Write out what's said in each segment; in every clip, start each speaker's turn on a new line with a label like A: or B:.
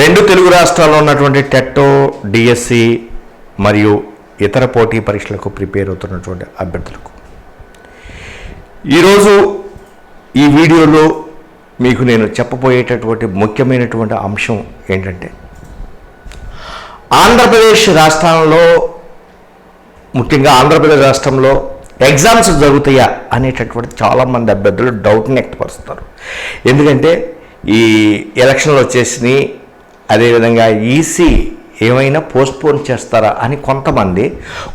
A: రెండు తెలుగు రాష్ట్రాల్లో ఉన్నటువంటి టెట్టో డిఎస్సి మరియు ఇతర పోటీ పరీక్షలకు ప్రిపేర్ అవుతున్నటువంటి అభ్యర్థులకు. ఈరోజు ఈ వీడియోలో మీకు నేను చెప్పబోయేటటువంటి ముఖ్యమైనటువంటి అంశం ఏంటంటే ఆంధ్రప్రదేశ్ రాష్ట్రంలో ముఖ్యంగా ఆంధ్రప్రదేశ్ రాష్ట్రంలో ఎగ్జామ్స్ జరుగుతాయా అనేటటువంటి చాలామంది అభ్యర్థులు డౌట్ని వ్యక్తపరుస్తారు. ఎందుకంటే ఈ ఎలక్షన్లు వచ్చేసి అదేవిధంగా ఈసీ ఏమైనా పోస్ట్పోన్ చేస్తారా అని కొంతమంది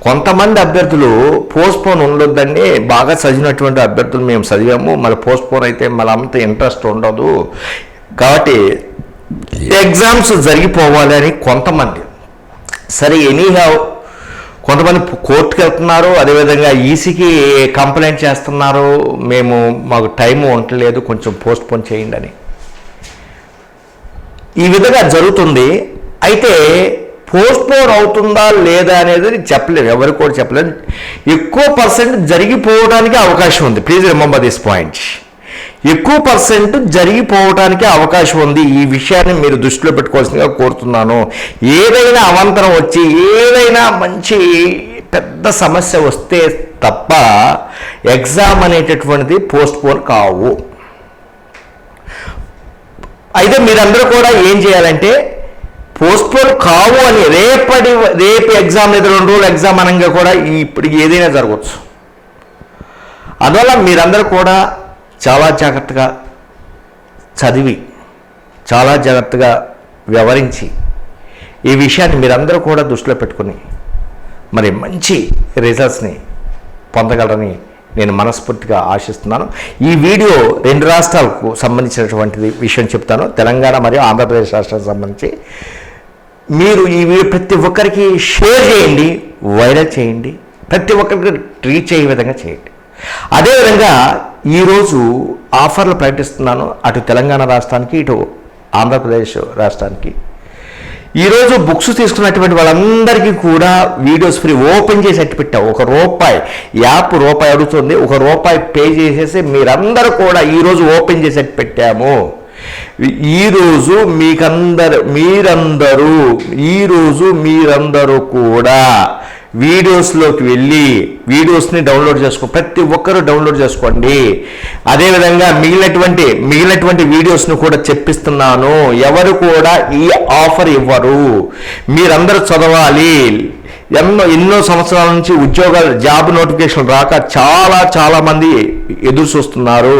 A: కొంతమంది అభ్యర్థులు పోస్ట్పోన్ ఉండొద్దండి బాగా చదివినటువంటి అభ్యర్థులు మేము చదివాము మళ్ళీ పోస్ట్పోన్ అయితే మళ్ళీ అంత ఇంట్రెస్ట్ ఉండదు. కాబట్టి ఎగ్జామ్స్ జరిగిపోవాలి అని కొంతమంది. సరే ఎనీహావ్ కొంతమంది కోర్టుకి వెళ్తున్నారు అదేవిధంగా ఈసీకి కంప్లైంట్ చేస్తున్నారు మేము మాకు టైం ఉండలేదు కొంచెం పోస్ట్పోన్ చేయండి అని. ఈ విధంగా జరుగుతుంది. అయితే పోస్ట్పోన్ అవుతుందా లేదా అనేది చెప్పలేదు ఎవరు కూడా చెప్పలేదు ఎక్కువ పర్సెంట్ జరిగిపోవడానికి అవకాశం ఉంది. ప్లీజ్ రిమెంబర్ దిస్ పాయింట్ ఎక్కువ పర్సెంట్ జరిగిపోవడానికి అవకాశం ఉంది. ఈ విషయాన్ని మీరు దృష్టిలో పెట్టుకోవాల్సిందిగా కోరుతున్నాను. ఏదైనా అవంతరం వచ్చి ఏదైనా మంచి పెద్ద సమస్య వస్తే తప్ప ఎగ్జామ్ అనేటటువంటిది పోస్ట్పోన్ కావు. అయితే మీరందరూ కూడా ఏం చేయాలంటే పోస్ట్పోన్ కావు అని రేపటి రేపు ఎగ్జామ్ లేదా రెండు రోజులు ఎగ్జామ్ అనగా కూడా ఇప్పటికి ఏదైనా జరగవచ్చు. అందువల్ల మీరందరూ కూడా చాలా జాగ్రత్తగా చదివి చాలా జాగ్రత్తగా వ్యవహరించి ఈ విషయాన్ని మీరందరూ కూడా దృష్టిలో పెట్టుకుని మరి మంచి రిజల్ట్స్ని పొందగలరని నేను మనస్ఫూర్తిగా ఆశిస్తున్నాను. ఈ వీడియో రెండు రాష్ట్రాలకు సంబంధించినటువంటిది విషయం చెప్తాను. తెలంగాణ మరియు ఆంధ్రప్రదేశ్ రాష్ట్రానికి సంబంధించి. మీరు ఈ వీడియో ప్రతి ఒక్కరికి షేర్ చేయండి వైరల్ చేయండి ప్రతి ఒక్కరికి ట్రీట్ అయ్యే విధంగా చేయండి. అదేవిధంగా ఈరోజు ఆఫర్లు ప్రకటిస్తున్నాను. అటు తెలంగాణ రాష్ట్రానికి ఇటు ఆంధ్రప్రదేశ్ రాష్ట్రానికి. ఈరోజు బుక్స్ తీసుకున్నటువంటి వాళ్ళందరికీ కూడా వీడియోస్ ఫ్రీ ఓపెన్ చేసి అట్టి పెట్టావు ఒక రూపాయి. యాప్ రూపాయి అడుగుతుంది. ఒక రూపాయి పే చేసేసి మీరందరూ కూడా ఈరోజు ఓపెన్ చేసి అట్టి పెట్టాము. ఈరోజు మీకందరు మీరందరూ ఈరోజు మీరందరూ కూడా వీడియోస్లోకి వెళ్ళి వీడియోస్ని డౌన్లోడ్ చేసుకో ప్రతి ఒక్కరూ డౌన్లోడ్ చేసుకోండి. అదేవిధంగా మిగిలినటువంటి మిగిలినటువంటి వీడియోస్ను కూడా చెప్పిస్తున్నాను. ఎవరు కూడా ఈ ఆఫర్ ఇవ్వరు. మీరందరూ చదవాలి. ఎన్నో ఎన్నో సంవత్సరాల నుంచి ఉద్యోగాలు జాబ్ నోటిఫికేషన్ రాక చాలా చాలామంది ఎదురు చూస్తున్నారు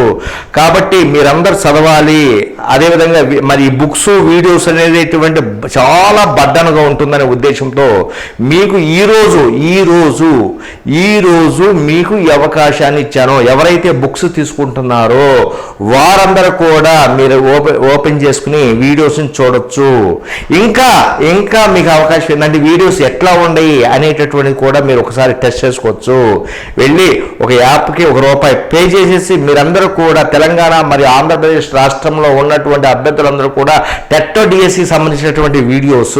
A: కాబట్టి మీరందరూ చదవాలి. అదేవిధంగా మరి ఈ బుక్స్ వీడియోస్ అనేటువంటి చాలా బడ్డనగా ఉంటుందనే ఉద్దేశంతో మీకు ఈరోజు ఈరోజు ఈరోజు మీకు ఈ అవకాశాన్ని ఇచ్చాను. ఎవరైతే బుక్స్ తీసుకుంటున్నారో వారందరూ కూడా మీరు ఓపెన్ ఓపెన్ చేసుకుని వీడియోస్ని చూడొచ్చు. ఇంకా ఇంకా మీకు అవకాశం ఏంటంటే వీడియోస్ ఎట్లా ఉన్నాయి అనేటటువంటిది కూడా మీరు ఒకసారి టెస్ట్ చేసుకోవచ్చు. వెళ్ళి ఒక యాప్కి ఒక రూపాయి పే మీరందరూ కూడా తెలంగాణ మరియు ఆంధ్రప్రదేశ్ రాష్ట్రంలో ఉన్నటువంటి అభ్యర్థులందరూ కూడా టెట్టో డిఎస్సి సంబంధించినటువంటి వీడియోస్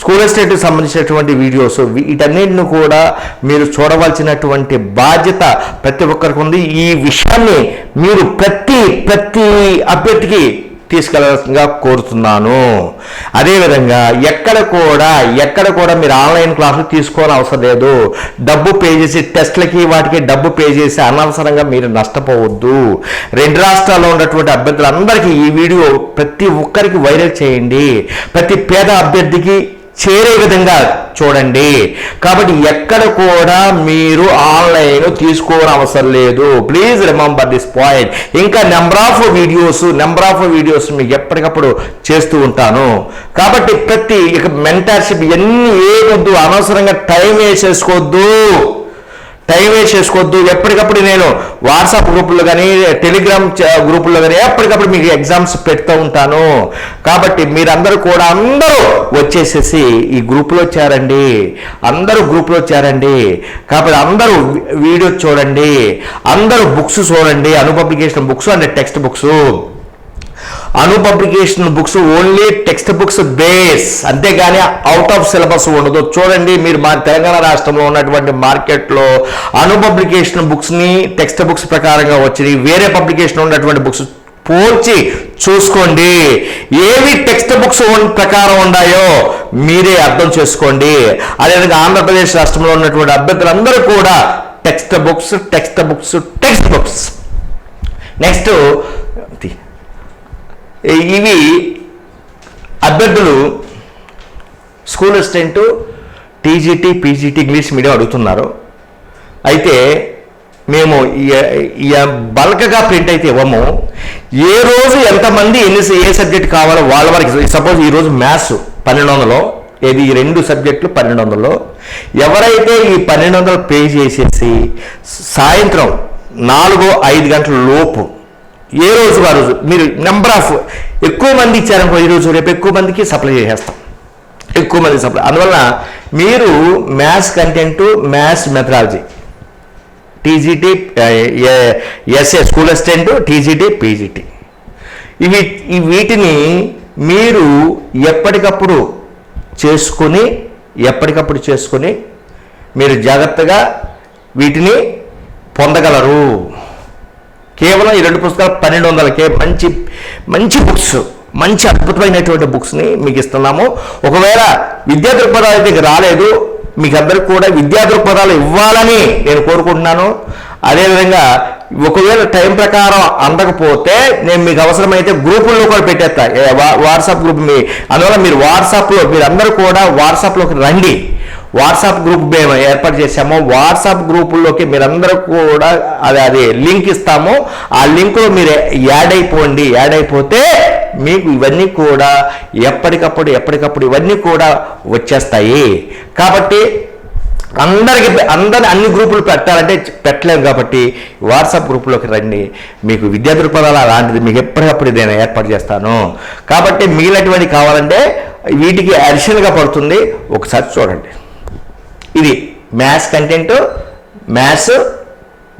A: స్కూల్ ఎస్టేట్కి సంబంధించినటువంటి వీడియోస్ వీటన్నిటిని కూడా మీరు చూడవలసినటువంటి బాధ్యత ప్రతి ఒక్కరికి ఉంది. ఈ విషయాన్ని మీరు ప్రతి ప్రతి అభ్యర్థికి తీసుకెళ్ళాల్సిందిగా కోరుతున్నాను. అదేవిధంగా ఎక్కడ కూడా ఎక్కడ కూడా మీరు ఆన్లైన్ క్లాసులు తీసుకోని అవసరం లేదు. డబ్బు పే చేసి టెస్ట్లకి వాటికి డబ్బు పే చేసి అనవసరంగా మీరు నష్టపోవద్దు. రెండు రాష్ట్రాల్లో ఉన్నటువంటి అభ్యర్థులందరికీ ఈ వీడియో ప్రతి ఒక్కరికి వైరల్ చేయండి. ప్రతి పేద అభ్యర్థికి చేరే విధంగా చూడండి. కాబట్టి ఎక్కడ కూడా మీరు ఆన్లైన్ తీసుకోవడం అవసరం లేదు. ప్లీజ్ రిమెంబర్ దిస్ పాయింట్ ఇంకా number of videos number of videos మీకు ఎప్పటికప్పుడు చేస్తూ ఉంటాను. కాబట్టి ప్రతి ఇక మెంటర్షిప్ ఎన్ని ఏమొద్దు అనవసరంగా టైం వేసేసుకోవద్దు టైం వేస్ట్ చేసుకోవద్దు ఎప్పటికప్పుడు నేను వాట్సాప్ గ్రూపుల్లో కానీ టెలిగ్రామ్ గ్రూపుల్లో కానీ ఎప్పటికప్పుడు మీకు ఎగ్జామ్స్ పెడుతూ ఉంటాను. కాబట్టి మీరందరూ కూడా అందరూ వచ్చేసేసి ఈ గ్రూప్లో చేరండి. అందరూ గ్రూప్లో చేరండి. కాబట్టి అందరూ వీడియో చూడండి. అందరూ బుక్స్ చూడండి. Anu publication books and text books. Anu publication books only text books base. అంతేగాని అవుట్ ఆఫ్ సిలబస్ ఉండదు. చూడండి మీరు మా తెలంగాణ రాష్ట్రంలో ఉన్నటువంటి మార్కెట్లో అను పబ్లికేషన్ బుక్స్ని టెక్స్ట్ బుక్స్ ప్రకారంగా వచ్చినాయి. వేరే పబ్లికేషన్ ఉన్నటువంటి బుక్స్ పోల్చి చూసుకోండి. ఏవి టెక్స్ట్ బుక్స్ ప్రకారం ఉన్నాయో మీరే అర్థం చేసుకోండి. అదేవిధంగా ఆంధ్రప్రదేశ్ రాష్ట్రంలో ఉన్నటువంటి అభ్యర్థులందరూ కూడా text books text books text books. Next ఇవి అభ్యర్థులు school assistant TGT PGT English medium అడుగుతున్నారు. అయితే మేము బల్క్గా ప్రింట్ అయితే ఇవ్వము. ఏ రోజు ఎంతమంది ఎన్ని ఏ సబ్జెక్ట్ కావాలో వాళ్ళ వారికి సపోజ్ ఈరోజు మ్యాథ్స్ పన్నెండు వందలో ఏది ఈ రెండు సబ్జెక్టులు పన్నెండు వందలు ఎవరైతే ఈ పన్నెండు వందలు పే చేసేసి సాయంత్రం నాలుగు ఐదు గంటల లోపు ఏ రోజు ఆ రోజు? మీరు నెంబర్ ఆఫ్ ఎక్కువ మంది ఇచ్చారనుకో ఈరోజు రేపు ఎక్కువ మందికి సప్లై చేసేస్తాం. ఎక్కువ మంది సప్లై అందువల్ల మీరు maths content maths methodology TGT SA school assistant TGT PGT ఇవి ఈ వీటిని మీరు ఎప్పటికప్పుడు చేసుకొని ఎప్పటికప్పుడు చేసుకొని మీరు జాగ్రత్తగా వీటిని పొందగలరు. కేవలం ఈ రెండు పుస్తకాలు పన్నెండు వందలకే మంచి మంచి బుక్స్ మంచి అద్భుతమైనటువంటి బుక్స్ని మీకు ఇస్తున్నాము. ఒకవేళ విద్యా దృక్పథాలు అయితే రాలేదు మీకు అందరికి కూడా విద్యా దృక్పథాలు ఇవ్వాలని నేను కోరుకుంటున్నాను. అదేవిధంగా ఒకవేళ టైం ప్రకారం అందకపోతే నేను మీకు అవసరమైతే గ్రూపుల్లో కూడా పెట్టేస్తా. వాట్సాప్ గ్రూప్ మీ అందువల్ల మీరు వాట్సాప్లో మీరు అందరూ కూడా వాట్సాప్లోకి రండి. వాట్సాప్ గ్రూప్ మేము ఏర్పాటు చేశాము వాట్సాప్ గ్రూపుల్లోకి మీరందరూ కూడా అది అది లింక్ ఇస్తాము ఆ లింక్లో మీరు యాడ్ అయిపోండి. యాడ్ అయిపోతే మీకు ఇవన్నీ కూడా ఎప్పటికప్పుడు ఎప్పటికప్పుడు ఇవన్నీ కూడా వచ్చేస్తాయి. కాబట్టి అందరికి అందరి అన్ని గ్రూపులు పెట్టాలంటే పెట్టలేము కాబట్టి వాట్సాప్ గ్రూపులోకి రండి. మీకు విద్యా దృక్పథాలు అలాంటిది మీకు ఎప్పటికప్పుడు నేను ఏర్పాటు చేస్తాను. కాబట్టి మిగిలినటువంటి కావాలంటే వీటికి అడిషనల్గా పడుతుంది. ఒకసారి చూడండి. ఇది maths content maths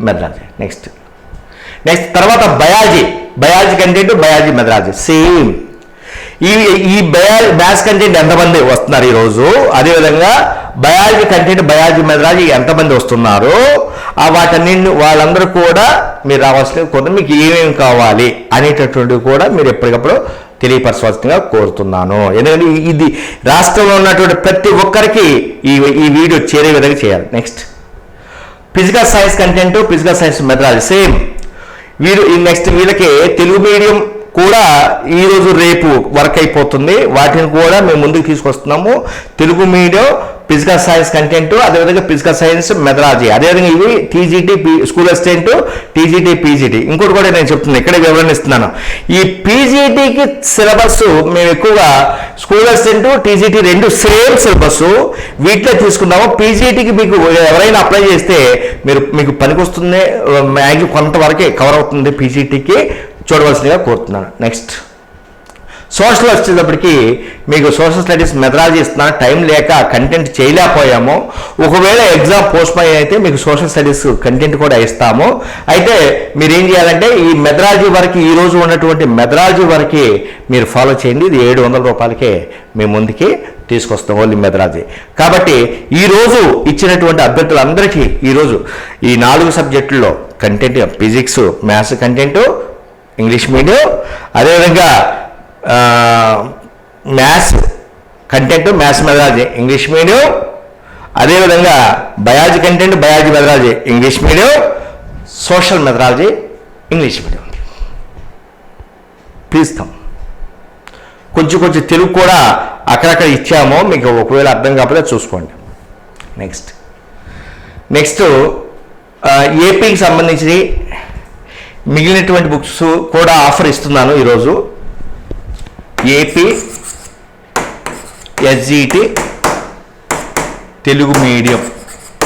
A: methodology next next తర్వాత biology biology content biology methodology same ఈ ఈ బయాలజీ మ్యాథ్స్ కంటెంట్ ఎంతమంది వస్తున్నారు ఈరోజు అదేవిధంగా బయాలజీ కంటెంట్ బయాలజీ మెథడాలజీ ఎంతమంది వస్తున్నారు? ఆ వాటన్నింటిని వాళ్ళందరూ కూడా మీరు రావాల్సిన కొంత మీకు ఏమేమి కావాలి అనేటటువంటివి కూడా మీరు ఎప్పటికప్పుడు తెలియపరచవలసిందిగా కోరుతున్నాను. ఎందుకంటే ఇది రాష్ట్రంలో ఉన్నటువంటి ప్రతి ఒక్కరికి ఈ ఈ వీడియో చేరే విధంగా చేయాలి. Next physical science content physical science methodology same వీరు ఈ నెక్స్ట్ వీళ్ళకి తెలుగు మీడియం కూడా ఈ రోజు రేపు వర్క్ అయిపోతుంది. వాటిని కూడా మేము ముందుకు తీసుకొస్తున్నాము. Telugu medium physical science content అదేవిధంగా ఫిజికల్ సైన్స్ మెథడాలజీ. అదేవిధంగా ఇవి TGT school assistant TGT PGT ఇంకోటి కూడా నేను చెప్తున్నాను ఇక్కడే వివరణ ఇస్తున్నాను. ఈ పీజీటీకి సిలబస్ మేము ఎక్కువగా స్కూల్ అసిస్టెంట్ టీజీటీ రెండు సేమ్ సిలబస్ వీటిలో తీసుకున్నాము. పీజీటీకి మీకు ఎవరైనా అప్లై చేస్తే మీరు మీకు పనికొస్తుంది మ్యాగ్ కొంతవరకే కవర్ అవుతుంది పీజీటీకి చూడవలసిందిగా కోరుతున్నాను. నెక్స్ట్ సోషల్ వచ్చేటప్పటికి మీకు సోషల్ స్టడీస్ మెథడాలజీ ఇస్తున్నా టైం లేక కంటెంట్ చేయలేకపోయాము. ఒకవేళ ఎగ్జామ్ పోస్ట్ పోయి అయితే మీకు సోషల్ స్టడీస్ కంటెంట్ కూడా ఇస్తాము. అయితే మీరు ఏం చేయాలంటే ఈ మెథడాలజీ వరకు ఈ రోజు ఉన్నటువంటి మెథడాలజీ వరకు మీరు ఫాలో చేయండి. ఇది ఏడు వందల రూపాయలకే మేము ముందుకి తీసుకొస్తాం ఓన్లీ మెథడాలజీ. కాబట్టి ఈ రోజు ఇచ్చినటువంటి అభ్యర్థులందరికీ ఈరోజు ఈ నాలుగు సబ్జెక్టుల్లో content physics maths content English medium అదేవిధంగా maths content maths methodology English medium అదేవిధంగా biology content biology methodology English medium social methodology English medium please తమ్ కొంచెం కొంచెం తెలుగు కూడా అక్కడక్కడ ఇచ్చామో మీకు ఒకవేళ అర్థం కాకపోతే చూసుకోండి. నెక్స్ట్ నెక్స్ట్ ఏపీకి సంబంధించి మిగిలినటువంటి బుక్స్ కూడా ఆఫర్ ఇస్తున్నాను ఈరోజు. AP SGT Telugu medium.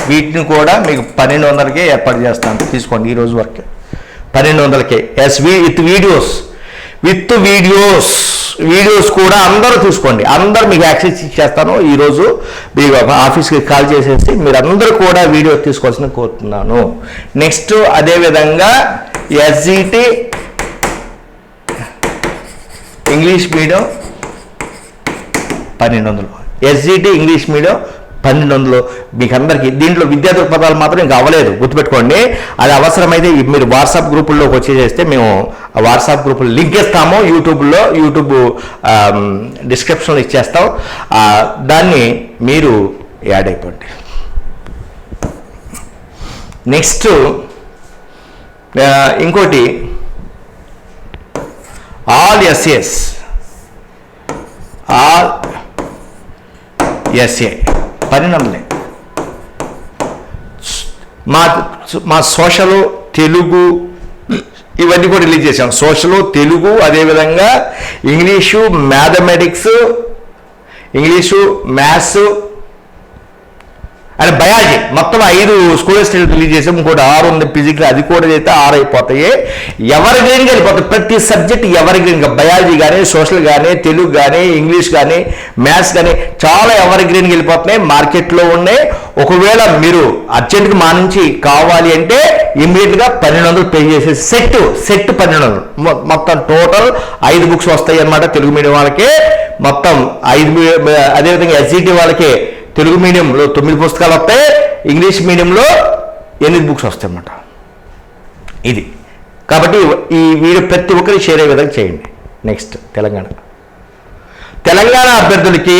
A: వీటిని కూడా మీకు పన్నెండు వందలకే ఏర్పాటు చేస్తాను. తీసుకోండి ఈరోజు వరకు. పన్నెండు వందలకే. Yes we with videos with videos videos కూడా అందరూ తీసుకోండి. అందరూ మీకు యాక్సెస్ ఇచ్చేస్తాను. ఈరోజు మీకు ఆఫీస్కి కాల్ చేసేసి మీరు అందరూ కూడా వీడియో తీసుకోవాల్సిన కోరుతున్నాను. నెక్స్ట్ అదేవిధంగా ఎస్జిటి ఇంగ్లీష్ మీడియం పన్నెండు వందలు ఎస్జిటి ఇంగ్లీష్ మీడియం పన్నెండు వందలు మీకు అందరికీ దీంట్లో విద్యా దృక్పథాలు మాత్రం ఇంకా అవ్వలేదు. గుర్తుపెట్టుకోండి. అది అవసరమైతే మీరు వాట్సాప్ గ్రూపుల్లోకి వచ్చేసేస్తే మేము వాట్సాప్ గ్రూపులు లింక్ ఇస్తాము. యూట్యూబ్లో యూట్యూబ్ డిస్క్రిప్షన్లో ఇచ్చేస్తాం. దాన్ని మీరు యాడ్ అయిపోండి. నెక్స్ట్ ఇంకోటి. ఆల్ ఎస్ఎస్ ఆల్ ఎస్ఏ పరిణమలే. మా మా సోషల్ తెలుగు ఇవన్నీ కూడా రిలీజ్ చేసాం సోషల్ తెలుగు అదేవిధంగా English mathematics English maths and biology. మొత్తం ఐదు స్కూల్ స్టేట్ రిలీజ్ చేసాం. ఇంకోటి ఆరు ఉంది. ఫిజిక్స్ అది కూడా చేస్తే ఆరు అయిపోతాయి. ఎవరి గ్రీన్గా వెళ్ళిపోతాయి. ప్రతి సబ్జెక్ట్ ఎవరి గ్రీన్గా బయాలజీ కానీ సోషల్ కానీ తెలుగు కానీ ఇంగ్లీష్ కానీ మ్యాథ్స్ కానీ చాలా ఎవరి గ్రీన్గా వెళ్ళిపోతున్నాయి. మార్కెట్లో ఉన్నాయి. ఒకవేళ మీరు అర్జెంట్గా మా నుంచి కావాలి అంటే ఇమ్మీడియట్గా పన్నెండు వందలు పే చేసే సెట్ సెట్ పన్నెండు వందలు. మొ- మొత్తం టోటల్ ఐదు బుక్స్ వస్తాయి అన్నమాట తెలుగు మీడియం వాళ్ళకి. మొత్తం ఐదు అదేవిధంగా ఎస్జిటి వాళ్ళకి తెలుగు మీడియంలో తొమ్మిది పుస్తకాలు వస్తాయి ఇంగ్లీష్ మీడియంలో ఎనిమిది బుక్స్ వస్తాయి అన్నమాట. ఇది. కాబట్టి ఈ వీడియో ప్రతి ఒక్కరికి షేర్ అయ్యే విధంగా చేయండి. నెక్స్ట్ తెలంగాణ. తెలంగాణ అభ్యర్థులకి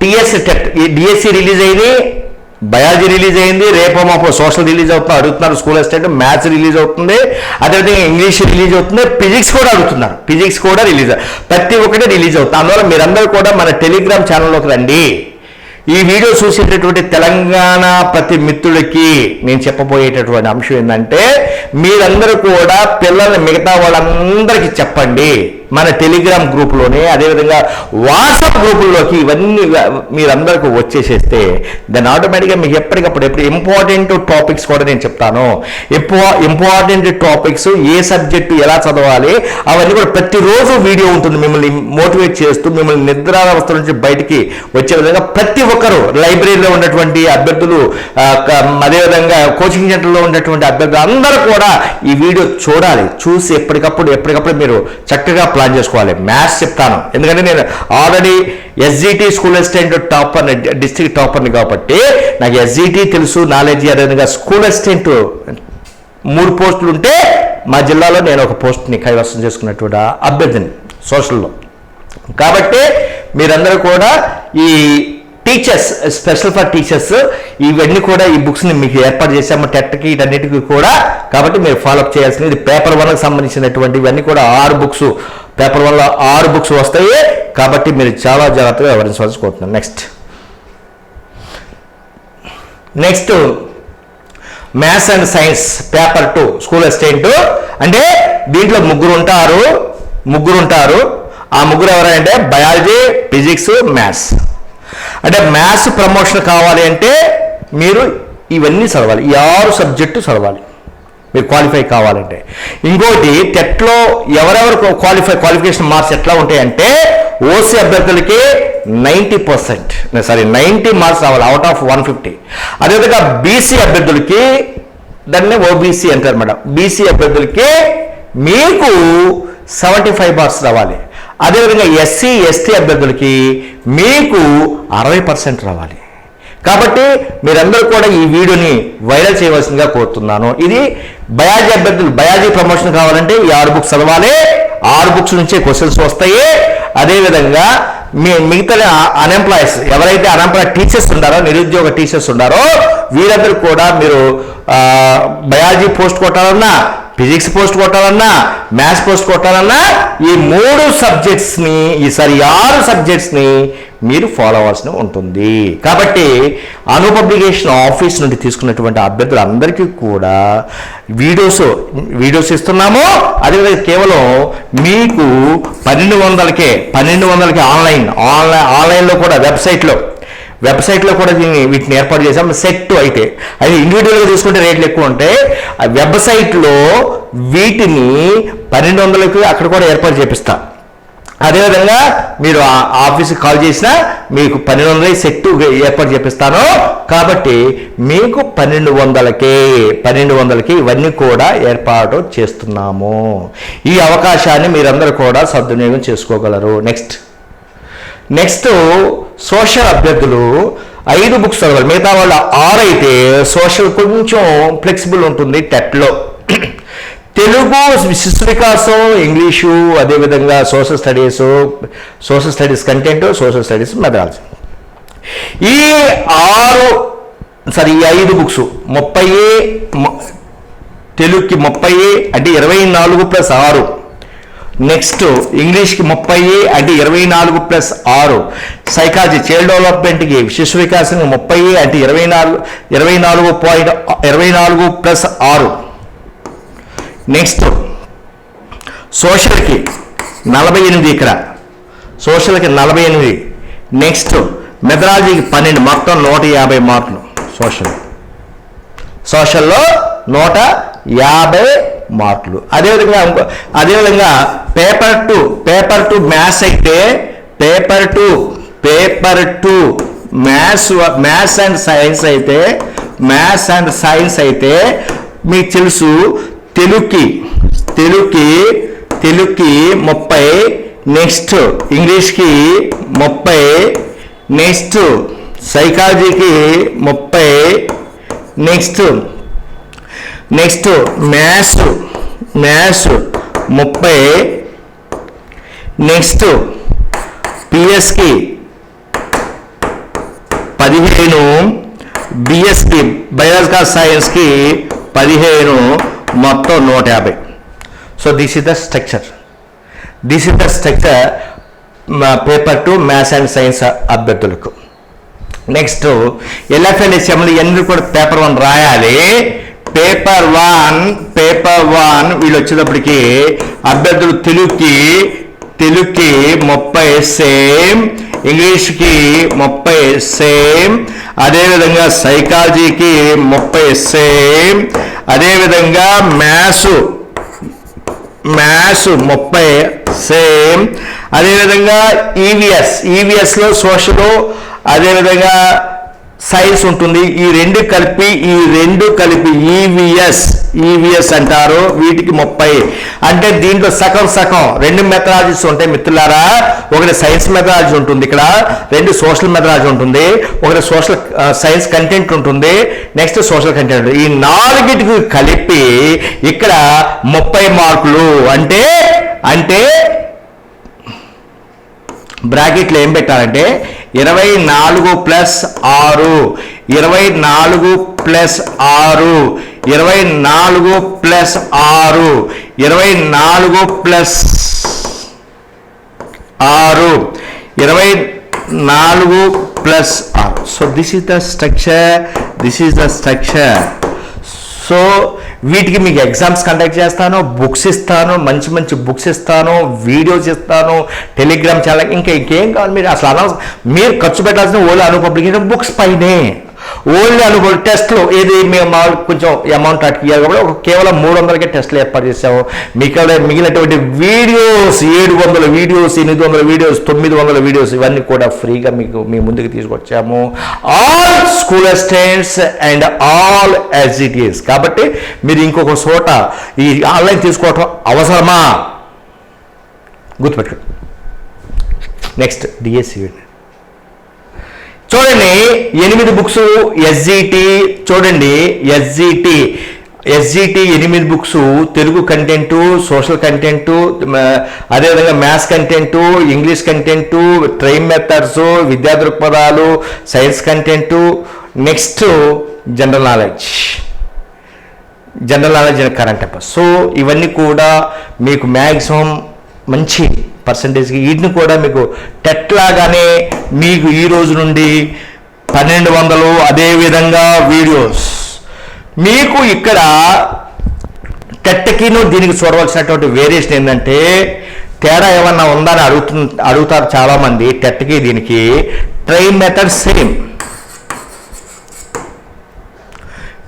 A: టిఎస్ టెట్ ఈ డిఎస్సి రిలీజ్ అయింది. బయాలజీ రిలీజ్ అయింది రేపు మాకు సోషల్ రిలీజ్ అవుతుంది అడుగుతున్నారు స్కూల్ అసిస్టెంట్ మ్యాథ్స్ రిలీజ్ అవుతుంది అదేవిధంగా ఇంగ్లీష్ రిలీజ్ అవుతుంది ఫిజిక్స్ కూడా అడుగుతున్నారు ఫిజిక్స్ కూడా రిలీజ్ ప్రతి ఒక్కటి రిలీజ్ అవుతుంది. అందువల్ల మీరందరూ కూడా మన టెలిగ్రామ్ ఛానల్లోకి రండి. ఈ వీడియో చూసేటటువంటి తెలంగాణ ప్రతి మిత్రుడికి నేను చెప్పబోయేటటువంటి అంశం ఏంటంటే మీరందరూ కూడా పిల్లల్ని మిగతా వాళ్ళందరికీ చెప్పండి. మన టెలిగ్రామ్ గ్రూప్లోనే అదేవిధంగా వాట్సాప్ గ్రూపుల్లోకి ఇవన్నీ మీరందరికీ వచ్చేసేస్తే దాన్ని ఆటోమేటిక్గా మీకు ఎప్పటికప్పుడు ఎప్పుడు ఇంపార్టెంట్ టాపిక్స్ కూడా నేను చెప్తాను. ఇంపా ఇంపార్టెంట్ టాపిక్స్ ఏ సబ్జెక్టు ఎలా చదవాలి అవన్నీ కూడా ప్రతిరోజు వీడియో ఉంటుంది మిమ్మల్ని మోటివేట్ చేస్తూ మిమ్మల్ని నిద్రావస్థ నుంచి బయటికి వచ్చే విధంగా ప్రతి ఒక్కరు లైబ్రరీలో ఉన్నటువంటి అభ్యర్థులు అదేవిధంగా కోచింగ్ సెంటర్లో ఉన్నటువంటి అభ్యర్థులు అందరూ కూడా ఈ వీడియో చూడాలి. చూసి ఎప్పటికప్పుడు ఎప్పటికప్పుడు మీరు చక్కగా ప్లాన్ చేసుకోవాలి. మ్యాథ్స్ చెప్తాను. ఎందుకంటే నేను already SGT school assistant topper district టాపర్ని కాబట్టి నాకు ఎస్జిటి తెలుసు నాలెడ్జ్ అదేవిధంగా స్కూల్ అసిస్టెంట్ మూడు పోస్టులు ఉంటే మా జిల్లాలో నేను ఒక పోస్ట్ని కైవసం చేసుకున్నటువంటి అభ్యర్థిని సోషల్లో కాబట్టి మీరందరూ కూడా ఈ టీచర్స్ స్పెషల్ ఫర్ టీచర్స్ ఇవన్నీ కూడా ఈ బుక్స్ని మీకు ఏర్పాటు చేశాము టెట్కి వీటన్నిటికీ కూడా. కాబట్టి మీరు ఫాలోఅప్ చేయాల్సింది ఇది పేపర్ వన్కి సంబంధించినటువంటి ఇవన్నీ కూడా ఆరు బుక్స్ పేపర్ వన్లో ఆరు బుక్స్ వస్తాయి కాబట్టి మీరు చాలా జాగ్రత్తగా వివరించవలసి కోరుతున్నాను next next maths and science paper two school assistant అంటే దీంట్లో ముగ్గురు ఉంటారు ముగ్గురు ఉంటారు. ఆ ముగ్గురు ఎవరంటే బయాలజీ ఫిజిక్స్ మ్యాథ్స్ అంటే మ్యాథ్స్ ప్రమోషన్ కావాలి అంటే మీరు ఇవన్నీ చదవాలి. ఈ ఆరు సబ్జెక్టు చదవాలి. మీరు క్వాలిఫై కావాలంటే. ఇంకోటి టెట్లో ఎవరెవరు క్వాలిఫై క్వాలిఫికేషన్ మార్క్స్ ఎట్లా ఉంటాయంటే ఓసీ అభ్యర్థులకి ninety percent sorry ninety marks రావాలి అవుట్ ఆఫ్ వన్ ఫిఫ్టీ అదేవిధంగా బీసీ అభ్యర్థులకి దాన్ని ఓబీసీ అంటారు మేడం. బీసీ అభ్యర్థులకి మీకు సెవెంటీ ఫైవ్ మార్క్స్ రావాలి. అదేవిధంగా ఎస్సీ ఎస్టీ అభ్యర్థులకి మీకు అరవై పర్సెంట్ రావాలి. కాబట్టి మీరందరూ కూడా ఈ వీడియోని వైరల్ చేయవలసిందిగా కోరుతున్నాను. ఇది బయాజీ అభ్యర్థులు బయాజీ ప్రమోషన్ కావాలంటే ఈ ఆరు బుక్స్ చదవాలి. ఆరు బుక్స్ నుంచే క్వశ్చన్స్ వస్తాయి. అదేవిధంగా మీ మిగతా అన్ఎంప్లాయీస్ ఎవరైతే అన్ఎంప్లాయ్ టీచర్స్ ఉన్నారో నిరుద్యోగ టీచర్స్ ఉన్నారో వీరందరూ కూడా మీరు బయాలజీ పోస్ట్ కొట్టాలన్నా ఫిజిక్స్ పోస్ట్ కొట్టాలన్నా మ్యాథ్స్ పోస్ట్ కొట్టాలన్నా ఈ మూడు సబ్జెక్ట్స్ని ఈసారి ఆరు సబ్జెక్ట్స్ని మీరు ఫాలో అవ్వాల్సి ఉంటుంది. కాబట్టి అను పబ్లికేషన్ ఆఫీస్ నుండి తీసుకున్నటువంటి అభ్యర్థులందరికీ కూడా వీడియోస్ వీడియోస్ ఇస్తున్నాము. అదేవిధంగా కేవలం మీకు పన్నెండు వందలకే పన్నెండు వందలకి ఆన్లైన్ ఆన్లైన్ ఆన్లైన్లో కూడా వెబ్సైట్లో వెబ్సైట్లో కూడా దీన్ని వీటిని ఏర్పాటు చేసాం సెట్ అయితే. అది ఇండివిజువల్గా తీసుకుంటే రేట్లు ఎక్కువ ఉంటాయి ఆ వెబ్సైట్లో వీటిని పన్నెండు వందలకి అక్కడ కూడా ఏర్పాటు చేపిస్తా. అదేవిధంగా మీరు ఆ ఆఫీస్కి కాల్ చేసినా మీకు పన్నెండు వందల సెట్ ఏర్పాటు చేపిస్తాను. కాబట్టి మీకు పన్నెండు వందలకే పన్నెండు వందలకి ఇవన్నీ కూడా ఏర్పాటు చేస్తున్నాము. ఈ అవకాశాన్ని మీరందరూ కూడా సద్వినియోగం చేసుకోగలరు. నెక్స్ట్. నెక్స్ట్ సోషల్ అభ్యర్థులు ఐదు బుక్స్ చదవాలి. మిగతా వాళ్ళు ఆరు అయితే సోషల్ కొంచెం ఫ్లెక్సిబుల్ ఉంటుంది టెట్లో. తెలుగు శిశు వికాసం ఇంగ్లీషు అదేవిధంగా social studies social studies content social studies methodology ఈ ఆరు సారీ ఈ ఐదు బుక్స్ ముప్పై తెలుగుకి ముప్పై అంటే ఇరవై నాలుగు ప్లస్ ఆరు. నెక్స్ట్ ఇంగ్లీష్కి ముప్పై అంటే ఇరవై నాలుగు ప్లస్ ఆరు. సైకాలజీ చైల్డ్ డెవలప్మెంట్కి శిశు వికాసానికి ముప్పై అంటే ఇరవై నాలుగు ఇరవై నాలుగు పాయింట్ ఇరవై నాలుగు ప్లస్ ఆరు. నెక్స్ట్ సోషల్కి నలభై ఎనిమిది ఇక్కడ. సోషల్కి నలభై ఎనిమిది. నెక్స్ట్ మెథడాలజీకి పన్నెండు. మొత్తం నూట యాభై మార్కులు. సోషల్ సోషల్లో నూట యాభై మార్కులు. అదేవిధంగా ఇంకో అదేవిధంగా paper two paper two maths అయితే paper two paper two maths maths and science అయితే మ్యాథ్స్ అండ్ సైన్స్ అయితే మీకు తెలుసు తెలుగుకి తెలుగుకి తెలుగుకి ముప్పై నెక్స్ట్ ఇంగ్లీష్కి ముప్పై నెక్స్ట్ సైకాలజీకి ముప్పై నెక్స్ట్ నెక్స్ట్ మ్యాథ్స్ మ్యాథ్స్ ముప్పై. నెక్స్ట్ పిఎస్కి పదిహేను. బిఎస్కి బయాలజికల్ సైన్స్కి పదిహేను. మొత్తం నూట యాభై. So this is the structure this is the structure paper two maths and science అభ్యర్థులకు. నెక్స్ట్ ఎల్ఎఫ్ఎల్ ఎస్ఎంలు ఎన్ని కూడా పేపర్ వన్ రాయాలి. పేపర్ వన్ పేపర్ వన్ వీళ్ళు వచ్చేటప్పటికి అభ్యర్థులు తెలుగుకి తెలుగుకి ముప్పై సేమ్ ఇంగ్లీష్కి ముప్పై సేమ్ అదేవిధంగా సైకాలజీకి ముప్పై సేమ్ అదేవిధంగా మ్యాథ్స్ మ్యాథ్స్ ముప్పై సేమ్ అదేవిధంగా ఈవిఎస్ ఈవీఎస్లో సోషల్ అదేవిధంగా సైన్స్ ఉంటుంది. ఈ రెండు కలిపి ఈ రెండు కలిపి ఈవీఎస్ ఈవీఎస్ అంటారు. వీటికి ముప్పై. అంటే దీంట్లో సగం సగం. రెండు మెథడాలజీస్ ఉంటాయి మిత్రులారా. ఒకటి సైన్స్ మెథడాలజీ ఉంటుంది ఇక్కడ. రెండు సోషల్ మెథడాలజీ ఉంటుంది. ఒకటి సోషల్ సైన్స్ కంటెంట్ ఉంటుంది. Next social content. ఈ నాలుగిటికి కలిపి ఇక్కడ ముప్పై మార్కులు. అంటే అంటే బ్రాకెట్లో ఏం పెట్టాలంటే ఇరవై నాలుగు ప్లస్ ఆరు ఇరవై నాలుగు ప్లస్ ఆరు ఇరవై నాలుగు ప్లస్ ఆరు ఇరవై నాలుగు ప్లస్ ఆరు ఇరవై నాలుగు ప్లస్ ఆరు. So this is the structure this is the structure so వీటికి మీకు ఎగ్జామ్స్ కండక్ట్ చేస్తాను బుక్స్ ఇస్తాను మంచి మంచి బుక్స్ ఇస్తాను వీడియోస్ ఇస్తాను టెలిగ్రామ్ ఛానల్ ఇంకా ఇంకేం కావాలి? మీరు అసలు అనవసరం మీరు ఖర్చు పెట్టాల్సిన ఓలా అను పబ్లికేషన్ బుక్స్ పైనే. ఓన్లీ అనుకో టెస్ట్లు ఏది మేము మా కొంచెం అమౌంట్ అటు ఇవ్వాలి కాబట్టి ఒక కేవలం మూడు వందలకే టెస్ట్లు ఏర్పాటు చేసాము మీకు మిగిలినటువంటి వీడియోస్ ఏడు వందల వీడియోస్ ఎనిమిది వందల వీడియోస్ తొమ్మిది వందల వీడియోస్ ఇవన్నీ కూడా ఫ్రీగా మీకు మీ ముందుకు తీసుకొచ్చాము. All school assistants and all as it కాబట్టి మీరు ఇంకొక చోట ఈ ఆన్లైన్ తీసుకోవటం అవసరమా? గుర్తుపెట్టుకోండి నెక్స్ట్ డిఎస్సి చూడండి ఎనిమిది బుక్స్ ఎస్జిటి చూడండి ఎస్జిటి ఎస్జిటి ఎనిమిది books Telugu content social content అదేవిధంగా maths content English content train methods విద్యా దృక్పథాలు science content next general knowledge general knowledge and current affairs so ఇవన్నీ కూడా మీకు మ్యాక్సిమం మంచి పర్సంటేజ్కి వీటిని కూడా మీకు టెట్ లాగానే మీకు ఈ రోజు నుండి పన్నెండు వందలు అదేవిధంగా వీడియోస్. మీకు ఇక్కడ టెట్కిను దీనికి చూడవలసినటువంటి వేరియేషన్ ఏంటంటే తేడా ఏమన్నా ఉందని అడుగుతు అడుగుతారు చాలామంది. టెట్కి దీనికి ట్రైన్ మెథడ్ సేమ్.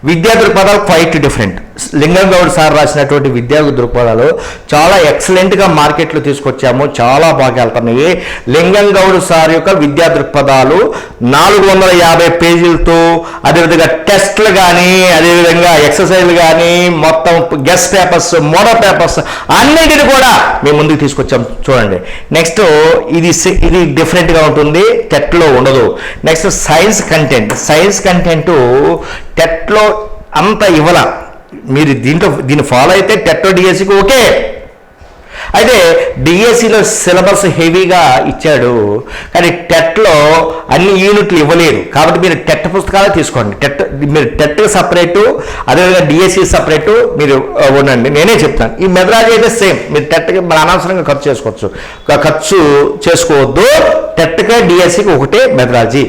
A: విద్యార్థుల పదాలు క్వైట్ డిఫరెంట్. లింగంగౌడ్ సార్ రాసినటువంటి విద్యా దృక్పథాలు చాలా ఎక్సలెంట్గా మార్కెట్లో తీసుకొచ్చాము. చాలా బాగా వెళ్తున్నాయి. లింగంగౌడ్ సార్ యొక్క విద్యా దృక్పథాలు నాలుగు వందల యాభై పేజీలతో అదేవిధంగా టెస్ట్లు కానీ అదేవిధంగా ఎక్సర్సైజ్లు కానీ మొత్తం గెస్ట్ పేపర్స్ మోడల్ పేపర్స్ అన్నిటిని కూడా మేము ముందుకు తీసుకొచ్చాం. చూడండి. నెక్స్ట్ ఇది ఇది డిఫరెంట్గా ఉంటుంది. టెట్లో ఉండదు. Next science content science content టెట్లో అంత ఇవ్వాల. మీరు దీంట్లో దీన్ని ఫాలో అయితే టెట్టో డిఎస్సికి ఓకే. అయితే డిఎస్సిలో సిలబస్ హెవీగా ఇచ్చాడు కానీ టెట్లో అన్ని యూనిట్లు ఇవ్వలేదు కాబట్టి మీరు టెట్ పుస్తకాలు తీసుకోండి. టెట్ మీరు టెట్ సపరేటు అదేవిధంగా డిఎస్సి సపరేటు మీరు ఉండండి. నేనే చెప్తాను. ఈ మెథడాలజీ అయితే సేమ్ మీరు టెట్కి మన అనవసరంగా ఖర్చు చేసుకోవచ్చు. ఖర్చు చేసుకోవద్దు. టెట్గా డిఎస్సికి ఒకటే మెథడాలజీ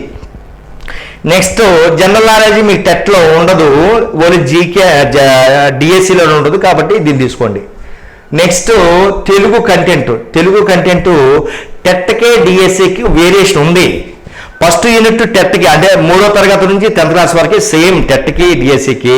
A: నెక్స్ట్ జనరల్ నాలెడ్జ్ మీకు టెట్లో ఉండదు. ఓన్లీ జీకే డిఎస్సిలో ఉండదు కాబట్టి దీన్ని తీసుకోండి. Next Telugu content Telugu content టెట్కే డిఎస్సికి వేరియేషన్ ఉంది. ఫస్ట్ యూనిట్ టెట్కి అంటే మూడో తరగతి నుంచి టెన్త్ క్లాస్ వరకు సేమ్ టెట్కి డిఎస్సికి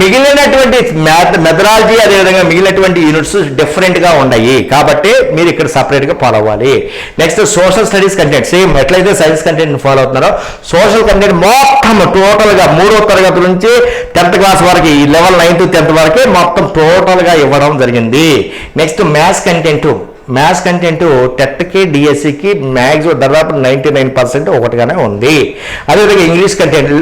A: మిగిలినటువంటి మ్యాథ్ మెథడాలజీ అదేవిధంగా మిగిలినటువంటి యూనిట్స్ డిఫరెంట్గా ఉన్నాయి. కాబట్టి మీరు ఇక్కడ సపరేట్గా ఫాలో అవ్వాలి. Next social studies content same ఎట్లయితే సైన్స్ కంటెంట్ ఫాలో అవుతున్నారో సోషల్ కంటెంట్ మొత్తం టోటల్గా మూడో తరగతి నుంచి టెన్త్ క్లాస్ వరకు ఈ లెవెల్ నైన్త్ టెన్త్ వరకే మొత్తం టోటల్గా ఇవ్వడం జరిగింది. Next maths content maths content టెట్కి డిఎస్సికి మ్యాక్సిమం దాదాపు నైంటీ నైన్ పర్సెంట్ ఒకటిగానే ఉంది. అదేవిధంగా ఇంగ్లీష్ కంటెంట్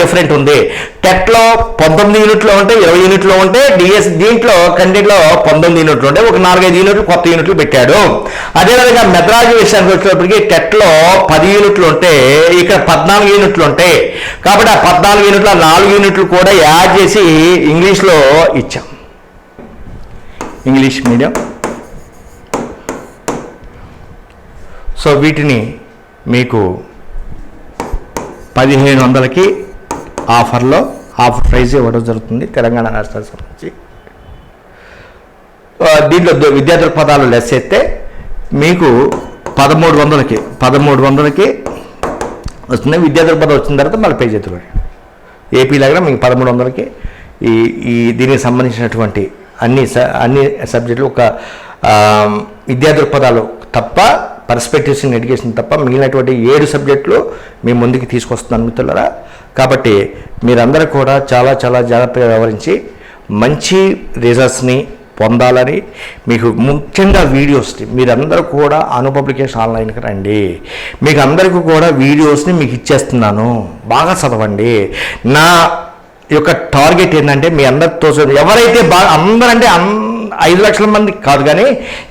A: డిఫరెంట్ ఉంది. టెట్లో పంతొమ్మిది యూనిట్లు ఉంటే ఇరవై యూనిట్లు ఉంటే డిఎస్ దీంట్లో కంటెంట్లో పంతొమ్మిది యూనిట్లు ఉంటే ఒక నాలుగైదు యూనిట్లు కొత్త యూనిట్లు పెట్టాడు. అదేవిధంగా మెద్రాజ్ విషయానికి వచ్చినప్పటికీ టెట్లో పది యూనిట్లు ఉంటే ఇక్కడ పద్నాలుగు యూనిట్లు ఉంటాయి కాబట్టి ఆ పద్నాలుగు యూనిట్లు నాలుగు యూనిట్లు కూడా యాడ్ చేసి ఇంగ్లీష్లో ఇచ్చాం. English medium. సో వీటిని మీకు పదిహేను వందలకి ఆఫర్లో ఆఫర్ ప్రైజ్ ఇవ్వడం జరుగుతుంది తెలంగాణ రాష్ట్రానికి సంబంధించి దీంట్లో విద్యా దృక్పథాలు లెస్ అయితే మీకు పదమూడు వందలకి పదమూడు వందలకి వస్తుంది. విద్యా దృక్పథం వచ్చిన తర్వాత మళ్ళీ పే చేతులు ఏపీ లాగా మీకు పదమూడు వందలకి ఈ ఈ దీనికి సంబంధించినటువంటి అన్ని స- అన్ని సబ్జెక్టులు ఒక విద్యా దృక్పథాలు తప్ప పర్స్పెక్టివ్స్ ఇన్ ఎడ్యుకేషన్ తప్ప మిగిలినటువంటి ఏడు సబ్జెక్టులు మీ ముందుకు తీసుకొస్తున్నాను మిత్రులరా. కాబట్టి మీరందరూ కూడా చాలా చాలా జాగ్రత్తగా వ్యవహరించి మంచి రిజల్ట్స్ని పొందాలని మీకు ముఖ్యంగా వీడియోస్ని మీరందరూ కూడా అను పబ్లికేషన్ ఆన్లైన్కి రండి. మీకు అందరికీ కూడా వీడియోస్ని మీకు ఇచ్చేస్తున్నాను. బాగా చదవండి. నా యొక్క టార్గెట్ ఏంటంటే మీ అందరితో ఎవరైతే బాగా అందరంటే అన్ ఐదు లక్షల మంది కాదు కానీ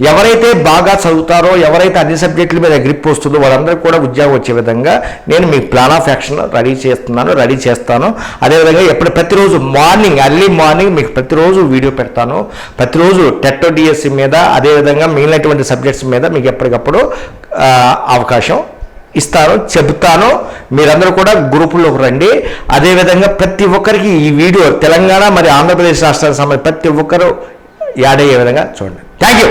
A: ఎవరైతే బాగా చదువుతారో ఎవరైతే అన్ని సబ్జెక్టుల మీద గ్రిప్ వస్తుందో వాళ్ళందరికీ కూడా ఉద్యోగం వచ్చే విధంగా నేను మీ ప్లాన్ ఆఫ్ యాక్షన్ రెడీ చేస్తున్నాను రెడీ చేస్తాను. అదేవిధంగా ఎప్పుడు ప్రతిరోజు మార్నింగ్ ఎర్లీ మార్నింగ్ మీకు ప్రతిరోజు వీడియో పెడతాను. ప్రతిరోజు టెట్టో డిఎస్సి మీద అదేవిధంగా మిగిలినటువంటి సబ్జెక్ట్స్ మీద మీకు ఎప్పటికప్పుడు అవకాశం ఇస్తాను చెబుతాను మీరందరూ కూడా గ్రూపుల్లోకి రండి. అదేవిధంగా ప్రతి ఒక్కరికి ఈ వీడియో తెలంగాణ మరి ఆంధ్రప్రదేశ్ రాష్ట్రానికి సంబంధించి ప్రతి ఒక్కరూ యాడ్ అయ్యే విధంగా చూడండి. Thank you